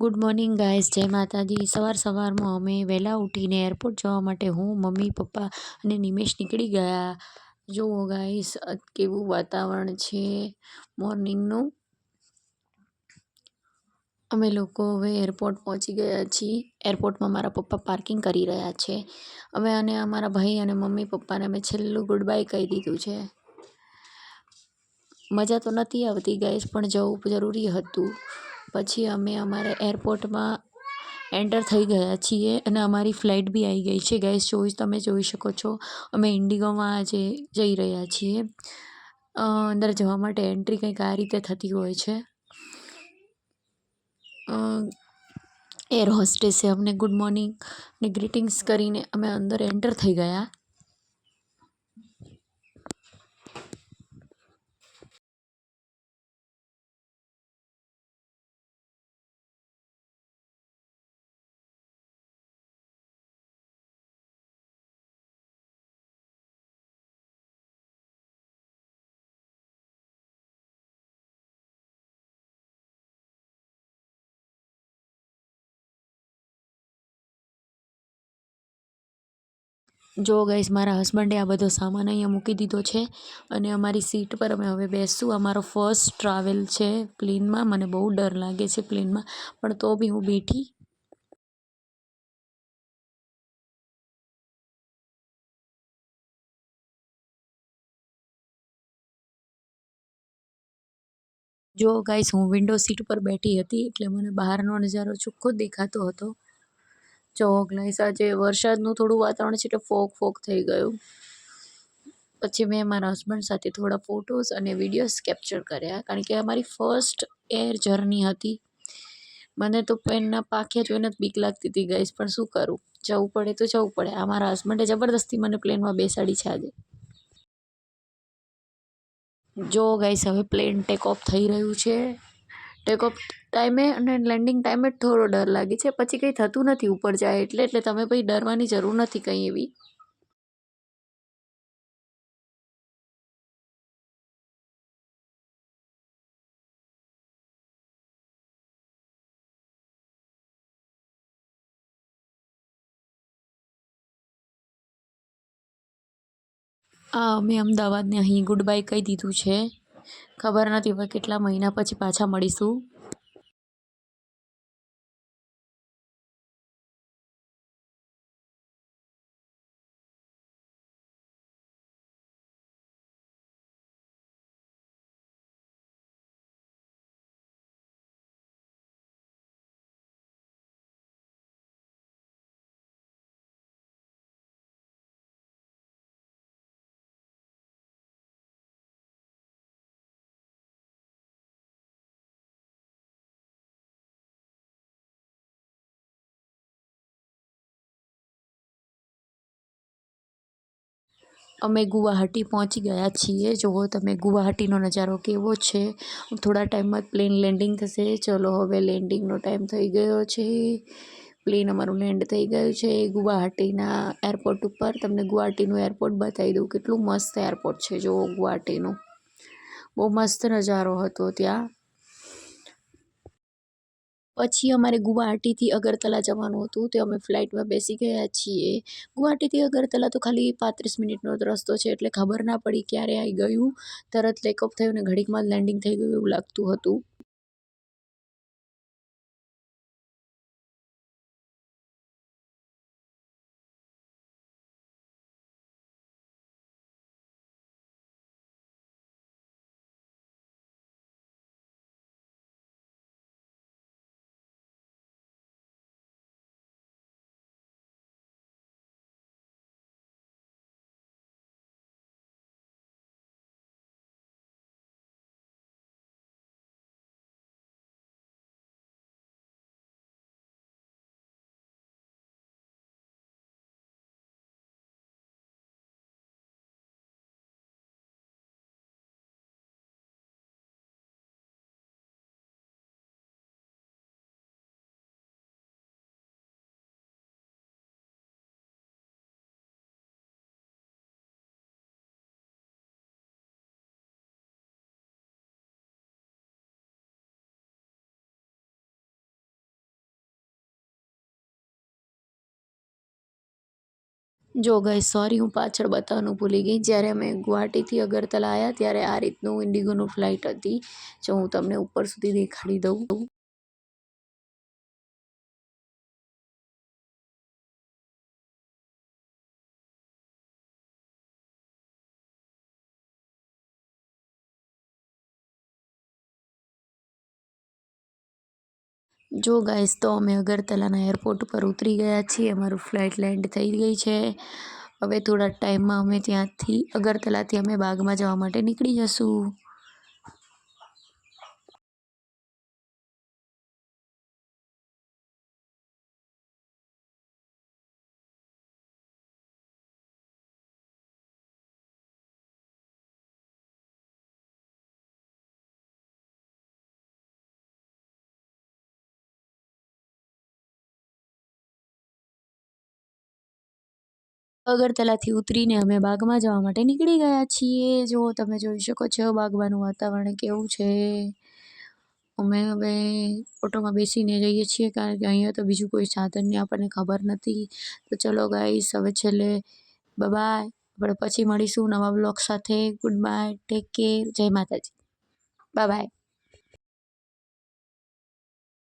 Good morning guys જય માતાજી. સવાર સવારમાં અમે વહેલા ઉઠીને એરપોર્ટ જવા માટે હું, મમ્મી, પપ્પા અને નિમેશ નીકળી ગયા. જુઓ ગાઈસ કેવું વાતાવરણ છે મોર્નિંગનું અમે લોકો હવે એરપોર્ટ પહોંચી ગયા છીએ. એરપોર્ટમાં મારા પપ્પા પાર્કિંગ કરી રહ્યા છે. અમે અને અમારા ભાઈ અને મમ્મી, પપ્પાને અમે છેલ્લું ગુડ બાય કહી દીધું છે. મજા તો નથી આવતી ગાઈસ પણ જવું જરૂરી હતું. પછી અમે અમારે એરપોર્ટમાં એન્ટર થઈ ગયા છીએ અને અમારી ફ્લાઇટ બી આવી ગઈ છે. ગાઈસ જોઈ તમે જોઈ શકો છો. અમે ઇન્ડિગોમાં આજે જઈ રહ્યા છીએ. અંદર જવા માટે એન્ટ્રી કંઈક આ રીતે થતી હોય છે. એર હોસ્ટેસે અમને ગુડ મોર્નિંગ ને ગ્રીટિંગ્સ કરીને અમે અંદર એન્ટર થઈ ગયા. જો ગાઈસ મારા હસબન્ડે આ બધો સામાન અહીંયા મૂકી દીધો છે અને અમારી સીટ પર અમે હવે બેસશું. અમારો ફર્સ્ટ ટ્રાવેલ છે પ્લેનમાં મને બહુ ડર લાગે છે પ્લેનમાં પણ તો બી હું બેઠી. જો ગાઈસ હું વિન્ડો સીટ પર બેઠી હતી એટલે મને બહારનો નજારો ચોખ્ખો દેખાતો હતો. જો ગાઈસ આજે વરસાદનું થોડું વાતાવરણ છે એટલે ફોગ ફોગ થઈ ગયું. પછી મેં મારા હસબન્ડ સાથે થોડા ફોટોઝ અને વિડીયોઝ કેપ્ચર કર્યા. કારણ કે અમારી ફર્સ્ટ એર જર્ની હતી. મને તો પેનના પાખે જોઈને જ બીક લાગતી હતી ગઈશ પણ શું કરું? જવું પડે તો જવું પડે. આ મારા હસબન્ડે જબરદસ્તી મને પ્લેનમાં બેસાડી છે આજે. જો ગાઈસ હવે પ્લેન ટેક ઓફ થઈ રહ્યું છે. ટેક ઓફ ટાઈમે અને લેન્ડિંગ ટાઈમે થોડો ડર લાગે છે. પછી કંઈ થતું નથી ઉપર જાય એટલે એટલે તમે પછી ડરવાની જરૂર નથી કંઈ એવી. આ અમે અમદાવાદને અહીં ગુડ બાય કહી દીધું છે. ખબર નથી હવે કેટલા મહિના પછી પાછા મળીશું. અમે ગુવાહાટી પહોંચી ગયા છીએ. જુઓ તમે ગુવાહાટીનો નજારો કેવો છે. થોડા ટાઈમમાં પ્લેન લેન્ડિંગ થશે. ચલો હવે લેન્ડિંગનો ટાઈમ થઈ ગયો છે. પ્લેન અમારું લેન્ડ થઈ ગયું છે ગુવાહાટીના એરપોર્ટ ઉપર. તમને ગુવાહાટીનું એરપોર્ટ બતાવી દઉં. કેટલું મસ્ત એરપોર્ટ છે. જુઓ ગુવાહાટીનું. બહુ મસ્ત નજારો હતો ત્યાં. પછી અમારે ગુવાહાટીથી અગરતલા જવાનું હતું. તે અમે ફ્લાઇટમાં બેસી ગયા છીએ. ગુવાહાટીથી અગરતલા તો ખાલી પાંત્રીસ મિનિટનો રસ્તો છે, એટલે ખબર ના પડી ક્યારે આવી ગયું. તરત ટેકઓફ થયું ને ઘડીકમાં જ લેન્ડિંગ થઈ ગયું એવું લાગતું હતું. જો ગઈ સોરી, હું પાછળ બતાવવાનું ભૂલી ગઈ. જ્યારે અમે ગુવાહાટીથી અગરતલા આવ્યા ત્યારે આ રીતનું ઇન્ડિગોનું ફ્લાઇટ હતી, જો હું તમને ઉપર સુધી દેખાડી દઉં. જો ગાઈસ તો અમે અગરતલાના એરપોર્ટ ઉપર ઉતરી ગયા છીએ. અમારું ફ્લાઇટ લેન્ડ થઈ ગઈ છે. હવે થોડા ટાઈમમાં અમે ત્યાંથી, અગરતલાથી અમે બાગમાં જવા માટે નીકળી જશું. અગરતલાથી ઉતરીને અમે બાગમાં જવા માટે નીકળી ગયા છીએ. જો તમે જોઈ શકો છો બાગવાનું વાતાવરણ કેવું છે. અમે હવે ઓટોમાં બેસીને જઈએ છીએ કારણ કે અહીંયા તો બીજું કોઈ સાધનની આપણને ખબર નથી. તો ચલો ગાઈસ હવે છેલ્લે બાય આપણે પછી મળીશું નવા બ્લોગ સાથે. ગુડ બાય ટેક કેર જય માતાજી. Bye bye